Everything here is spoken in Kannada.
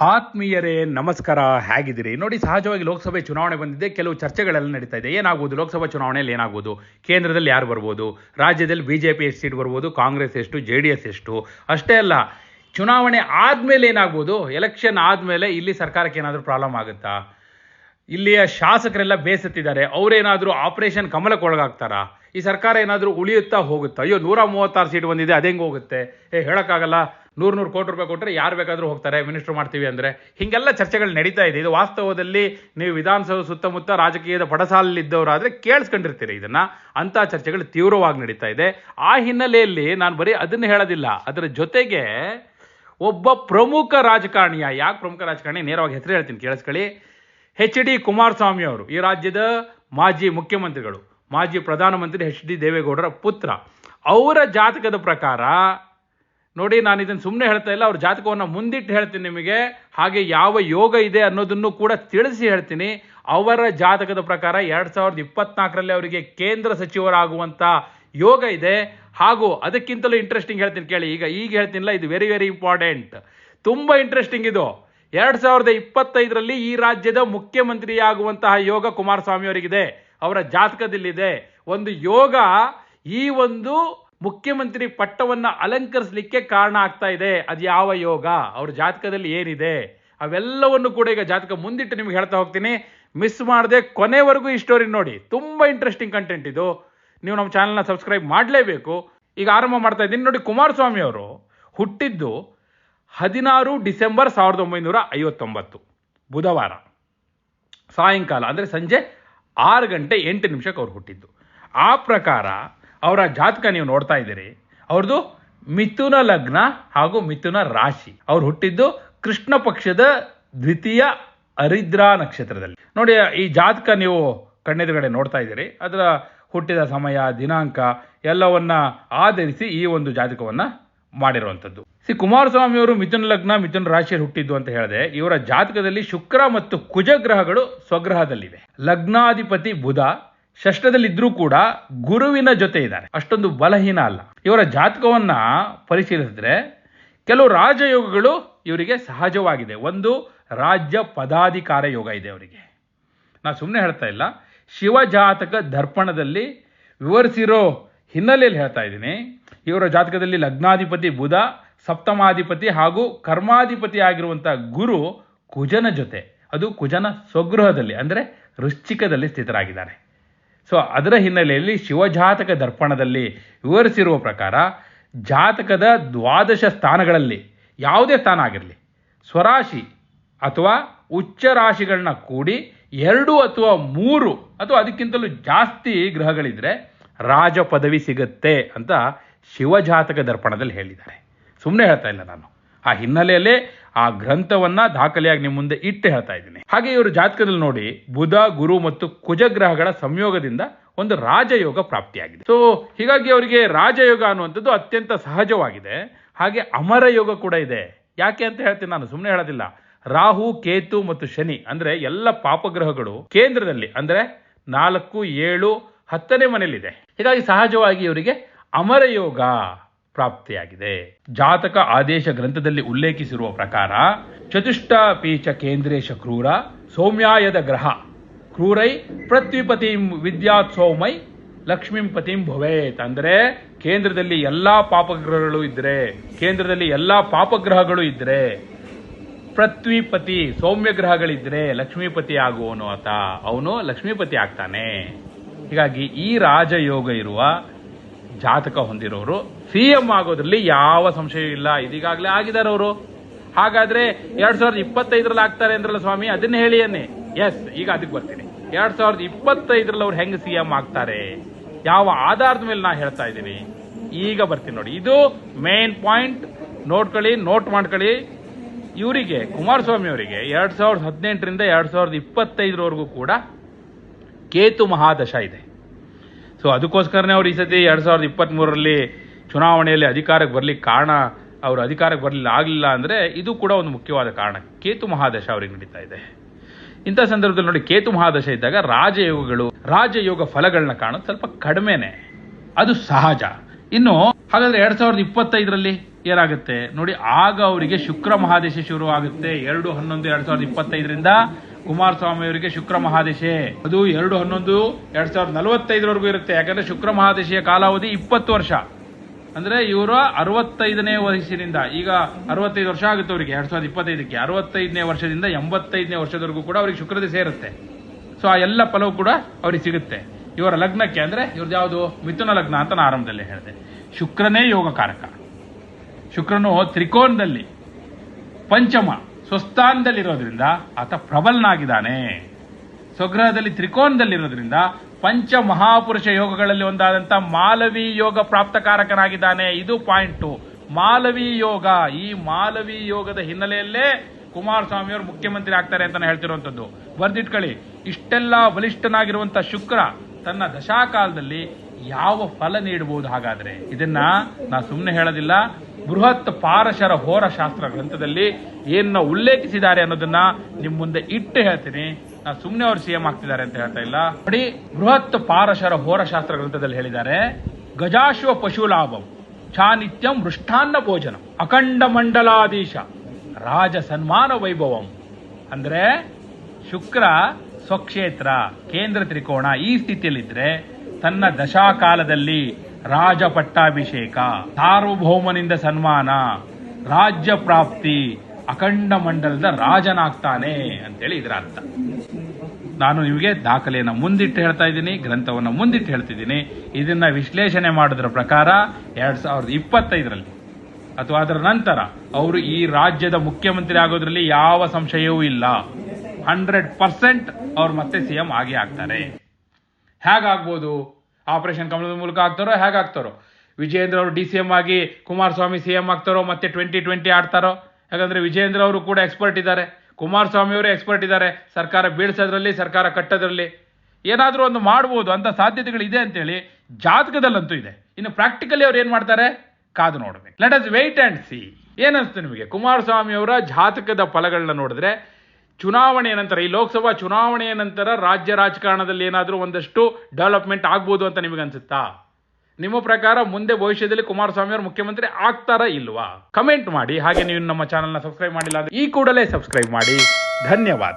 ಆತ್ಮೀಯರೇ, ನಮಸ್ಕಾರ, ಹೇಗಿದ್ದೀರಿ? ನೋಡಿ, ಸಹಜವಾಗಿ ಲೋಕಸಭೆ ಚುನಾವಣೆ ಬಂದಿದೆ. ಕೆಲವು ಚರ್ಚೆಗಳೆಲ್ಲ ನಡೀತಾ ಇದೆ. ಏನಾಗುವುದು? ಲೋಕಸಭಾ ಚುನಾವಣೆಯಲ್ಲಿ ಏನಾಗ್ಬೋದು ಕೇಂದ್ರದಲ್ಲಿ ಯಾರು ಬರ್ಬೋದು? ರಾಜ್ಯದಲ್ಲಿ ಬಿ ಜೆ ಪಿ ಎಷ್ಟು ಸೀಟ್ ಬರ್ಬೋದು? ಕಾಂಗ್ರೆಸ್ ಎಷ್ಟು? ಜೆ ಡಿ ಎಸ್ ಎಷ್ಟು? ಅಷ್ಟೇ ಅಲ್ಲ, ಚುನಾವಣೆ ಆದಮೇಲೆ ಏನಾಗ್ಬೋದು ಎಲೆಕ್ಷನ್ ಆದಮೇಲೆ ಇಲ್ಲಿ ಸರ್ಕಾರಕ್ಕೆ ಏನಾದರೂ ಪ್ರಾಬ್ಲಮ್ ಆಗುತ್ತಾ? ಇಲ್ಲಿಯ ಶಾಸಕರೆಲ್ಲ ಬೇಸತ್ತಿದ್ದಾರೆ. ಅವರೇನಾದರೂ ಆಪರೇಷನ್ ಕಮಲಕ್ಕೆ ಒಳಗಾಗ್ತಾರಾ ಈ ಸರ್ಕಾರ ಏನಾದರೂ ಉಳಿಯುತ್ತಾ ಹೋಗುತ್ತಾ? ಅಯ್ಯೋ, ನೂರ ಮೂವತ್ತಾರು ಸೀಟ್ ಬಂದಿದೆ, ಅದೆಂಗೆ ಹೋಗುತ್ತೆ? ಏ, ಹೇಳೋಕ್ಕಾಗಲ್ಲ. ನೂರು ನೂರು ಕೋಟಿ ರೂಪಾಯಿ ಕೊಟ್ಟರೆ ಯಾರು ಬೇಕಾದರೂ ಹೋಗ್ತಾರೆ ಮಿನಿಸ್ಟರ್ ಮಾಡ್ತೀವಿ ಅಂದರೆ. ಹೀಗೆಲ್ಲ ಚರ್ಚೆಗಳು ನಡೀತಾ ಇದೆ. ಇದು ವಾಸ್ತವದಲ್ಲಿ ನೀವು ವಿಧಾನಸೌಧ ಸುತ್ತಮುತ್ತ ರಾಜಕೀಯದ ಪಡಸಾಲಲ್ಲಿದ್ದವರಾದರೆ ಕೇಳಿಸ್ಕೊಂಡಿರ್ತೀರಿ ಇದನ್ನು. ಅಂಥ ಚರ್ಚೆಗಳು ತೀವ್ರವಾಗಿ ನಡೀತಾ ಇದೆ. ಆ ಹಿನ್ನೆಲೆಯಲ್ಲಿ ನಾನು ಬರೀ ಅದನ್ನು ಹೇಳೋದಿಲ್ಲ. ಅದರ ಜೊತೆಗೆ ಒಬ್ಬ ಪ್ರಮುಖ ರಾಜಕಾರಣಿಯ, ಯಾಕೆ ಪ್ರಮುಖ ರಾಜಕಾರಣಿ? ನೇರವಾಗಿ ಹೆಸರು ಹೇಳ್ತೀನಿ, ಕೇಳಿಸ್ಕೊಳ್ಳಿ. ಹೆಚ್ ಡಿ ಕುಮಾರಸ್ವಾಮಿ ಅವರು, ಈ ರಾಜ್ಯದ ಮಾಜಿ ಮುಖ್ಯಮಂತ್ರಿಗಳು, ಮಾಜಿ ಪ್ರಧಾನಮಂತ್ರಿ ಹೆಚ್ ಡಿ ದೇವೇಗೌಡರ ಪುತ್ರ, ಅವರ ಜಾತಕದ ಪ್ರಕಾರ ನೋಡಿ, ನಾನು ಇದನ್ನು ಸುಮ್ಮನೆ ಹೇಳ್ತಾ ಇಲ್ಲ, ಅವ್ರ ಜಾತಕವನ್ನು ಮುಂದಿಟ್ಟು ಹೇಳ್ತೀನಿ ನಿಮಗೆ. ಹಾಗೆ ಯಾವ ಯೋಗ ಇದೆ ಅನ್ನೋದನ್ನು ಕೂಡ ತಿಳಿಸಿ ಹೇಳ್ತೀನಿ. ಅವರ ಜಾತಕದ ಪ್ರಕಾರ ಎರಡು ಸಾವಿರದ ಇಪ್ಪತ್ನಾಲ್ಕರಲ್ಲಿ ಅವರಿಗೆ ಕೇಂದ್ರ ಸಚಿವರಾಗುವಂಥ ಯೋಗ ಇದೆ. ಹಾಗೂ ಅದಕ್ಕಿಂತಲೂ ಇಂಟ್ರೆಸ್ಟಿಂಗ್ ಹೇಳ್ತೀನಿ ಕೇಳಿ. ಈಗ ಈಗ ಹೇಳ್ತೀನಿಲ್ಲ, ಇದು ವೆರಿ ವೆರಿ ಇಂಪಾರ್ಟೆಂಟ್ ತುಂಬ ಇಂಟ್ರೆಸ್ಟಿಂಗ್ ಇದು. ಎರಡು ಸಾವಿರದ ಇಪ್ಪತ್ತೈದರಲ್ಲಿ ಈ ರಾಜ್ಯದ ಮುಖ್ಯಮಂತ್ರಿಯಾಗುವಂತಹ ಯೋಗ ಕುಮಾರಸ್ವಾಮಿ ಅವರಿಗಿದೆ. ಅವರ ಜಾತಕದಲ್ಲಿದೆ. ಒಂದು ಯೋಗ, ಈ ಒಂದು ಮುಖ್ಯಮಂತ್ರಿ ಪಟ್ಟವನ್ನ ಅಲಂಕರಿಸಲಿಕ್ಕೆ ಕಾರಣ ಆಗ್ತಾ ಇದೆ. ಅದು ಯಾವ ಯೋಗ? ಅವ್ರ ಜಾತಕದಲ್ಲಿ ಏನಿದೆ? ಅವೆಲ್ಲವನ್ನು ಕೂಡ ಈಗ ಜಾತಕ ಮುಂದಿಟ್ಟು ನಿಮ್ಗೆ ಹೇಳ್ತಾ ಹೋಗ್ತೀನಿ. ಮಿಸ್ ಮಾಡದೆ ಕೊನೆವರೆಗೂ ಈ ಸ್ಟೋರಿ ನೋಡಿ. ತುಂಬ ಇಂಟ್ರೆಸ್ಟಿಂಗ್ ಕಂಟೆಂಟ್ ಇದು. ನೀವು ನಮ್ಮ ಚಾನಲ್ನ ಸಬ್ಸ್ಕ್ರೈಬ್ ಮಾಡಲೇಬೇಕು. ಈಗ ಆರಂಭ ಮಾಡ್ತಾ ಇದ್ದೀನಿ. ನೋಡಿ, ಕುಮಾರಸ್ವಾಮಿ ಅವರು ಹುಟ್ಟಿದ್ದು ಹದಿನಾರು ಡಿಸೆಂಬರ್ ಸಾವಿರದ ಒಂಬೈನೂರ ಐವತ್ತೊಂಬತ್ತು, ಬುಧವಾರ. ಸಾಯಂಕಾಲ, ಅಂದರೆ ಸಂಜೆ ಆರು ಗಂಟೆ ಎಂಟು ನಿಮಿಷಕ್ಕೆ ಅವ್ರು ಹುಟ್ಟಿದ್ದು. ಆ ಪ್ರಕಾರ ಅವರ ಜಾತಕ ನೀವು ನೋಡ್ತಾ ಇದ್ದೀರಿ. ಅವ್ರದ್ದು ಮಿಥುನ ಲಗ್ನ ಹಾಗೂ ಮಿಥುನ ರಾಶಿ. ಅವ್ರು ಹುಟ್ಟಿದ್ದು ಕೃಷ್ಣ ಪಕ್ಷದ ದ್ವಿತೀಯ ಹರಿದ್ರಾ ನಕ್ಷತ್ರದಲ್ಲಿ. ನೋಡಿ, ಈ ಜಾತಕ ನೀವು ಕಣ್ಣೆದುರುಗಡೆ ನೋಡ್ತಾ ಇದ್ದೀರಿ. ಅದರ ಹುಟ್ಟಿದ ಸಮಯ, ದಿನಾಂಕ ಎಲ್ಲವನ್ನ ಆಧರಿಸಿ ಈ ಒಂದು ಜಾತಕವನ್ನ ಮಾಡಿರುವಂಥದ್ದು. ಸಿ ಕುಮಾರಸ್ವಾಮಿ ಅವರು ಮಿಥುನ ಲಗ್ನ, ಮಿಥುನ ರಾಶಿಯಲ್ಲಿ ಹುಟ್ಟಿದ್ದು ಅಂತ ಹೇಳಿದೆ, ಇವರ ಜಾತಕದಲ್ಲಿ ಶುಕ್ರ ಮತ್ತು ಕುಜ ಗ್ರಹಗಳು ಸ್ವಗ್ರಹದಲ್ಲಿವೆ. ಲಗ್ನಾಧಿಪತಿ ಬುಧ ಷಷ್ಠದಲ್ಲಿದ್ರೂ ಕೂಡ ಗುರುವಿನ ಜೊತೆ ಇದ್ದಾರೆ. ಅಷ್ಟೊಂದು ಬಲಹೀನ ಅಲ್ಲ. ಇವರ ಜಾತಕವನ್ನು ಪರಿಶೀಲಿಸಿದ್ರೆ ಕೆಲವು ರಾಜಯೋಗಗಳು ಇವರಿಗೆ ಸಹಜವಾಗಿದೆ. ಒಂದು ರಾಜ್ಯ ಪದಾಧಿಕಾರ ಯೋಗ ಇದೆ ಅವರಿಗೆ. ನಾನು ಸುಮ್ಮನೆ ಹೇಳ್ತಾ ಇಲ್ಲ. ಶಿವಜಾತಕ ದರ್ಪಣದಲ್ಲಿ ವಿವರಿಸಿರೋ ಹಿನ್ನೆಲೆಯಲ್ಲಿ ಹೇಳ್ತಾ ಇದ್ದೀನಿ. ಇವರ ಜಾತಕದಲ್ಲಿ ಲಗ್ನಾಧಿಪತಿ ಬುಧ, ಸಪ್ತಮಾಧಿಪತಿ ಹಾಗೂ ಕರ್ಮಾಧಿಪತಿ ಆಗಿರುವಂಥ ಗುರು ಕುಜನ ಜೊತೆ. ಅದು ಕುಜನ ಸ್ವಗೃಹದಲ್ಲಿ, ಅಂದರೆ ವೃಶ್ಚಿಕದಲ್ಲಿ ಸ್ಥಿತರಾಗಿದ್ದಾರೆ. ಸೊ ಅದರ ಹಿನ್ನೆಲೆಯಲ್ಲಿ ಶಿವಜಾತಕ ದರ್ಪಣದಲ್ಲಿ ವಿವರಿಸಿರುವ ಪ್ರಕಾರ ಜಾತಕದ ದ್ವಾದಶ ಸ್ಥಾನಗಳಲ್ಲಿ ಯಾವುದೇ ಸ್ಥಾನ ಆಗಿರಲಿ, ಸ್ವರಾಶಿ ಅಥವಾ ಉಚ್ಚ ರಾಶಿಗಳನ್ನ ಕೂಡಿ ಎರಡು ಅಥವಾ ಮೂರು ಅಥವಾ ಅದಕ್ಕಿಂತಲೂ ಜಾಸ್ತಿ ಗ್ರಹಗಳಿದ್ರೆ ರಾಜ ಪದವಿ ಸಿಗುತ್ತೆ ಅಂತ ಶಿವಜಾತಕ ದರ್ಪಣದಲ್ಲಿ ಹೇಳಿದ್ದಾರೆ. ಸುಮ್ಮನೆ ಹೇಳ್ತಾ ಇಲ್ಲ ನಾನು. ಆ ಹಿನ್ನೆಲೆಯಲ್ಲೇ ಆ ಗ್ರಂಥವನ್ನ ದಾಖಲೆಯಾಗಿ ನಿಮ್ಮ ಮುಂದೆ ಇಟ್ಟು ಹೇಳ್ತಾ ಇದ್ದೀನಿ. ಹಾಗೆ ಇವರು ಜಾತಕದಲ್ಲಿ ನೋಡಿ, ಬುಧ, ಗುರು ಮತ್ತು ಕುಜಗ್ರಹಗಳ ಸಂಯೋಗದಿಂದ ಒಂದು ರಾಜಯೋಗ ಪ್ರಾಪ್ತಿಯಾಗಿದೆ. ಸೊ ಹೀಗಾಗಿ ಅವರಿಗೆ ರಾಜಯೋಗ ಅನ್ನುವಂಥದ್ದು ಅತ್ಯಂತ ಸಹಜವಾಗಿದೆ. ಹಾಗೆ ಅಮರ ಯೋಗ ಕೂಡ ಇದೆ. ಯಾಕೆ ಅಂತ ಹೇಳ್ತೀನಿ ನಾನು ಸುಮ್ಮನೆ ಹೇಳೋದಿಲ್ಲ. ರಾಹು, ಕೇತು ಮತ್ತು ಶನಿ, ಅಂದ್ರೆ ಎಲ್ಲ ಪಾಪಗ್ರಹಗಳು ಕೇಂದ್ರದಲ್ಲಿ, ಅಂದ್ರೆ ನಾಲ್ಕು, ಏಳು, ಹತ್ತನೇ ಮನೆಯಲ್ಲಿದೆ. ಹೀಗಾಗಿ ಸಹಜವಾಗಿ ಇವರಿಗೆ ಅಮರ ಯೋಗ ಪ್ರಾಪ್ತಿಯಾಗಿದೆ. ಜಾತಕ ಆದೇಶ ಗ್ರಂಥದಲ್ಲಿ ಉಲ್ಲೇಖಿಸಿರುವ ಪ್ರಕಾರ, ಚತುಷ್ಟ ಪೀಚ ಕೇಂದ್ರೇಶ ಕ್ರೂರ, ಸೌಮ್ಯಾಯದ ಗ್ರಹ ಕ್ರೂರೈ ಪೃಥ್ವಿಪತಿಂ ವಿದ್ಯಾತ್ ಸೌಮೈ, ಲಕ್ಷ್ಮೀಂ ಪತಿಂ ಭವೇತ್. ಅಂದ್ರೆ, ಕೇಂದ್ರದಲ್ಲಿ ಎಲ್ಲಾ ಪಾಪಗ್ರಹಗಳು ಇದ್ರೆ, ಕೇಂದ್ರದಲ್ಲಿ ಎಲ್ಲಾ ಪಾಪಗ್ರಹಗಳು ಇದ್ರೆ ಪೃಥ್ವಿಪತಿ ಸೌಮ್ಯ ಗ್ರಹಗಳಿದ್ರೆ ಲಕ್ಷ್ಮೀಪತಿ ಆಗುವನು ಆತ. ಅವನು ಲಕ್ಷ್ಮೀಪತಿ ಆಗ್ತಾನೆ. ಹೀಗಾಗಿ ಈ ರಾಜಯೋಗ ಇರುವ ಜಾತಕ ಹೊಂದಿರೋರು. ಸಿ ಎಂ ಆಗೋದ್ರಲ್ಲಿ ಯಾವ ಸಂಶಯ ಇಲ್ಲ, ಇದೀಗಾಗಲೇ ಆಗಿದ್ದಾರೆ ಅವರು ಹಾಗಾದ್ರೆ ಎರಡ್ ಸಾವಿರದ ಇಪ್ಪತ್ತೈದರಲ್ಲಿ ಆಗ್ತಾರೆ ಅಂದ್ರಲ್ಲ ಸ್ವಾಮಿ, ಅದನ್ನ ಹೇಳಿ ಅನ್ನಿ. ಎಸ್ ಈಗ ಅದಕ್ಕೆ ಬರ್ತೀನಿ. ಎರಡ್ ಸಾವಿರದ ಇಪ್ಪತ್ತೈದರಲ್ಲಿ ಅವ್ರು ಹೆಂಗ್ ಸಿ ಎಂ ಆಗ್ತಾರೆ? ಯಾವ ಆಧಾರದ ಮೇಲೆ ನಾ ಹೇಳ್ತಾ ಇದ್ದೀನಿ ಈಗ ಬರ್ತೀನಿ ನೋಡಿ. ಇದು ಮೇನ್ ಪಾಯಿಂಟ್ ನೋಡ್ಕೊಳ್ಳಿ ನೋಟ್ ಮಾಡ್ಕೊಳ್ಳಿ. ಇವರಿಗೆ, ಕುಮಾರಸ್ವಾಮಿ ಅವರಿಗೆ ಎರಡ್ ಸಾವಿರದ ಹದಿನೆಂಟರಿಂದ ಎರಡ್ ಸಾವಿರದ ಇಪ್ಪತ್ತೈದರವರೆಗೂ ಕೂಡ ಕೇತು ಮಹಾದಶ ಇದೆ. ಸೊ ಅದಕ್ಕೋಸ್ಕರನೇ ಅವರು ಈ ಸತಿ ಎರಡು ಸಾವಿರದ ಇಪ್ಪತ್ತ್ ಮೂರರಲ್ಲಿ ಚುನಾವಣೆಯಲ್ಲಿ ಅಧಿಕಾರಕ್ಕೆ ಬರಲಿಕ್ಕೆ ಕಾರಣ, ಅವರು ಅಧಿಕಾರಕ್ಕೆ ಬರಲಿಲ್ಲ, ಆಗಲಿಲ್ಲ ಅಂದ್ರೆ ಇದು ಕೂಡ ಒಂದು ಮುಖ್ಯವಾದ ಕಾರಣ. ಕೇತು ಮಹಾದಶ ಅವರಿಗೆ ನಡೀತಾ ಇದೆ. ಇಂಥ ಸಂದರ್ಭದಲ್ಲಿ ನೋಡಿ, ಕೇತು ಮಹಾದಶ ಇದ್ದಾಗ ರಾಜಯೋಗಗಳು, ರಾಜಯೋಗ ಫಲಗಳನ್ನ ಕಾಣೋದು ಸ್ವಲ್ಪ ಕಡಿಮೆನೆ. ಅದು ಸಹಜ. ಇನ್ನು, ಹಾಗಾದ್ರೆ ಎರಡ್ ಸಾವಿರದ ಇಪ್ಪತ್ತೈದರಲ್ಲಿ ಏನಾಗುತ್ತೆ? ನೋಡಿ, ಆಗ ಅವರಿಗೆ ಶುಕ್ರ ಮಹಾದೇಶ ಶುರು ಆಗುತ್ತೆ ಎರಡು ಹನ್ನೊಂದು, ಎರಡ್ ಸಾವಿರದ ಇಪ್ಪತ್ತೈದರಿಂದ ಕುಮಾರಸ್ವಾಮಿ ಅವರಿಗೆ ಶುಕ್ರ ಮಹಾದಿಶೆ. ಅದು ಎರಡು ಹನ್ನೊಂದು, ಎರಡ್ ಸಾವಿರದ ನಲವತ್ತೈದರವರೆಗೂ ಇರುತ್ತೆ. ಯಾಕಂದ್ರೆ ಶುಕ್ರ ಮಹಾದಿಶೆಯ ಕಾಲಾವಧಿ ಇಪ್ಪತ್ತು ವರ್ಷ. ಅಂದ್ರೆ ಇವರ ಅರವತ್ತೈದನೇ ವಯಸ್ಸಿನಿಂದ, ಈಗ ಅರವತ್ತೈದು ವರ್ಷ ಆಗುತ್ತೆ ಅವರಿಗೆ, ಎರಡ್ ಸಾವಿರದ ಇಪ್ಪತ್ತೈದಕ್ಕೆ. ಅರವತ್ತೈದನೇ ವರ್ಷದಿಂದ ಎಂಬತ್ತೈದನೇ ವರ್ಷದವರೆಗೂ ಕೂಡ ಅವರಿಗೆ ಶುಕ್ರದೇ ಸೇರುತ್ತೆ. ಸೊ ಆ ಎಲ್ಲ ಫಲವು ಕೂಡ ಅವ್ರಿಗೆ ಸಿಗುತ್ತೆ. ಇವರ ಲಗ್ನಕ್ಕೆ ಅಂದ್ರೆ, ಇವ್ರದ್ದು ಯಾವುದು? ಮಿಥುನ ಲಗ್ನ ಅಂತ ನಾನು ಆರಂಭದಲ್ಲಿ ಹೇಳಿದೆ. ಶುಕ್ರನೇ ಯೋಗಕಾರಕ. ಶುಕ್ರನು ತ್ರಿಕೋನದಲ್ಲಿ ಪಂಚಮ. ಸ್ವಸ್ಥಾನದಲ್ಲಿರೋದ್ರಿಂದ ಆತ ಪ್ರಬಲನಾಗಿದ್ದಾನೆ. ಸ್ವಗ್ರಹದಲ್ಲಿ ತ್ರಿಕೋನದಲ್ಲಿರೋದ್ರಿಂದ ಪಂಚ ಮಹಾಪುರುಷ ಯೋಗಗಳಲ್ಲಿ ಒಂದಾದಂಥ ಮಾಲವಿ ಯೋಗ ಪ್ರಾಪ್ತಕಾರಕನಾಗಿದ್ದಾನೆ. ಇದು ಪಾಯಿಂಟು ಮಾಲವಿ ಯೋಗ. ಈ ಮಾಲವಿ ಯೋಗದ ಹಿನ್ನೆಲೆಯಲ್ಲೇ ಕುಮಾರಸ್ವಾಮಿ ಅವರು ಮುಖ್ಯಮಂತ್ರಿ ಆಗ್ತಾರೆ ಅಂತ ಹೇಳ್ತಿರುವಂತದ್ದು ಬರ್ದಿಟ್ಕೊಳ್ಳಿ ಇಷ್ಟೆಲ್ಲ ಬಲಿಷ್ಠನಾಗಿರುವಂಥ ಶುಕ್ರ ತನ್ನ ದಶಾಕಾಲದಲ್ಲಿ ಯಾವ ಫಲ ನೀಡಬಹುದು ಹಾಗಾದ್ರೆ? ಇದನ್ನ ನಾ ಸುಮ್ಮನೆ ಹೇಳೋದಿಲ್ಲ. ಬೃಹತ್ ಪಾರಶರ ಹೋರ ಶಾಸ್ತ್ರ ಗ್ರಂಥದಲ್ಲಿ ಏನ ಉಲ್ಲೇಖಿಸಿದ್ದಾರೆ ಅನ್ನೋದನ್ನ ನಿಮ್ ಮುಂದೆ ಇಟ್ಟು ಹೇಳ್ತೀನಿ. ನಾ ಸುಮ್ಮನೆ ಅವ್ರು ಸಿಎಂ ಆಗ್ತಿದ್ದಾರೆ ಅಂತ ಹೇಳ್ತಾ ಇಲ್ಲ. ನೋಡಿ, ಬೃಹತ್ ಪಾರಶರ ಹೋರ ಶಾಸ್ತ್ರ ಗ್ರಂಥದಲ್ಲಿ ಹೇಳಿದ್ದಾರೆ, ಗಜಾಶ್ವ ಪಶು ಲಾಭಂ ಚಾನಿತ್ಯಂ ಮೃಷ್ಟಾನ್ನ ಭೋಜನ, ಅಖಂಡ ಮಂಡಲಾಧೀಶ, ರಾಜ ಸನ್ಮಾನ ವೈಭವಂ. ಅಂದ್ರೆ ಶುಕ್ರ ಸ್ವಕ್ಷೇತ್ರ, ಕೇಂದ್ರ ತ್ರಿಕೋಣ ಈ ಸ್ಥಿತಿಯಲ್ಲಿದ್ರೆ ತನ್ನ ದಶಾಕಾಲದಲ್ಲಿ ರಾಜ ಪಟ್ಟಾಭಿಷೇಕ ಸಾರ್ವಭೌಮನಿಂದ ಸನ್ಮಾನ, ರಾಜ್ಯ ಪ್ರಾಪ್ತಿ, ಅಖಂಡ ಮಂಡಲದ ರಾಜನಾಗ್ತಾನೆ ಅಂತೇಳಿ ಇದರ ಅರ್ಥ. ನಾನು ನಿಮಗೆ ದಾಖಲೆಯನ್ನು ಮುಂದಿಟ್ಟು ಹೇಳ್ತಾ ಇದ್ದೀನಿ, ಗ್ರಂಥವನ್ನು ಮುಂದಿಟ್ಟು ಹೇಳ್ತಿದ್ದೀನಿ. ಇದನ್ನ ವಿಶ್ಲೇಷಣೆ ಮಾಡೋದ್ರ ಪ್ರಕಾರ ಎರಡ್ ಸಾವಿರದ ಇಪ್ಪತ್ತೈದರಲ್ಲಿ ಅಥವಾ ಅದರ ನಂತರ ಅವರು ಈ ರಾಜ್ಯದ ಮುಖ್ಯಮಂತ್ರಿ ಆಗೋದ್ರಲ್ಲಿ ಯಾವ ಸಂಶಯವೂ ಇಲ್ಲ. ಹಂಡ್ರೆಡ್ ಪರ್ಸೆಂಟ್ ಅವ್ರು ಮತ್ತೆ ಸಿಎಂ ಆಗೇ ಆಗ್ತಾರೆ. ಹೇಗಾಗ್ಬೋದು? ಆಪರೇಷನ್ ಕಮಲದ ಮೂಲಕ ಆಗ್ತಾರೋ, ಹೇಗಾಗ್ತಾರೋ? ವಿಜಯೇಂದ್ರ ಅವರು ಡಿ ಸಿ ಎಂ ಆಗಿ, ಕುಮಾರಸ್ವಾಮಿ ಸಿ ಎಂ ಆಗ್ತಾರೋ, ಮತ್ತೆ ಟ್ವೆಂಟಿ ಟ್ವೆಂಟಿ ಆಡ್ತಾರೋ? ಯಾಕಂದ್ರೆ ವಿಜಯೇಂದ್ರ ಅವರು ಕೂಡ ಎಕ್ಸ್ಪರ್ಟ್ ಇದ್ದಾರೆ. ಕುಮಾರಸ್ವಾಮಿ ಅವರು ಎಕ್ಸ್ಪರ್ಟ್ ಇದ್ದಾರೆ. ಸರ್ಕಾರ ಬೀಳ್ಸೋದ್ರಲ್ಲಿ, ಸರ್ಕಾರ ಕಟ್ಟೋದ್ರಲ್ಲಿ. ಏನಾದರೂ ಒಂದು ಮಾಡ್ಬೋದು, ಅಂತ ಸಾಧ್ಯತೆಗಳು ಇದೆ ಅಂತೇಳಿ ಜಾತಕದಲ್ಲಂತೂ ಇದೆ. ಇನ್ನು ಪ್ರಾಕ್ಟಿಕಲಿ ಅವ್ರು ಏನು ಮಾಡ್ತಾರೆ? ಕಾದು ನೋಡಬೇಕು. Let us wait and see ಏನಿಸ್ತು ನಿಮಗೆ? ಕುಮಾರಸ್ವಾಮಿ ಅವರ ಜಾತಕದ ಫಲಗಳನ್ನ ನೋಡಿದ್ರೆ ಚುನಾವಣೆಯ ನಂತರ, ಈ ಲೋಕಸಭಾ ಚುನಾವಣೆಯ ನಂತರ ರಾಜ್ಯ ರಾಜಕಾರಣದಲ್ಲಿ ಏನಾದರೂ ಒಂದಷ್ಟು ಡೆವಲಪ್ಮೆಂಟ್ ಆಗ್ಬೋದು ಅಂತ ನಿಮಗೆ ಅನ್ಸುತ್ತಾ? ನಿಮ್ಮ ಪ್ರಕಾರ ಮುಂದೆ ಭವಿಷ್ಯದಲ್ಲಿ ಕುಮಾರಸ್ವಾಮಿ ಅವರು ಮುಖ್ಯಮಂತ್ರಿ ಆಗ್ತಾರಾ ಇಲ್ವಾ? ಕಮೆಂಟ್ ಮಾಡಿ. ಹಾಗೆ ನೀವು ನಮ್ಮ ಚಾನಲ್ನ ಸಬ್ಸ್ಕ್ರೈಬ್ ಮಾಡಿಲ್ಲ ಅಂದ್ರೆ ಈ ಕೂಡಲೇ ಸಬ್ಸ್ಕ್ರೈಬ್ ಮಾಡಿ. ಧನ್ಯವಾದ.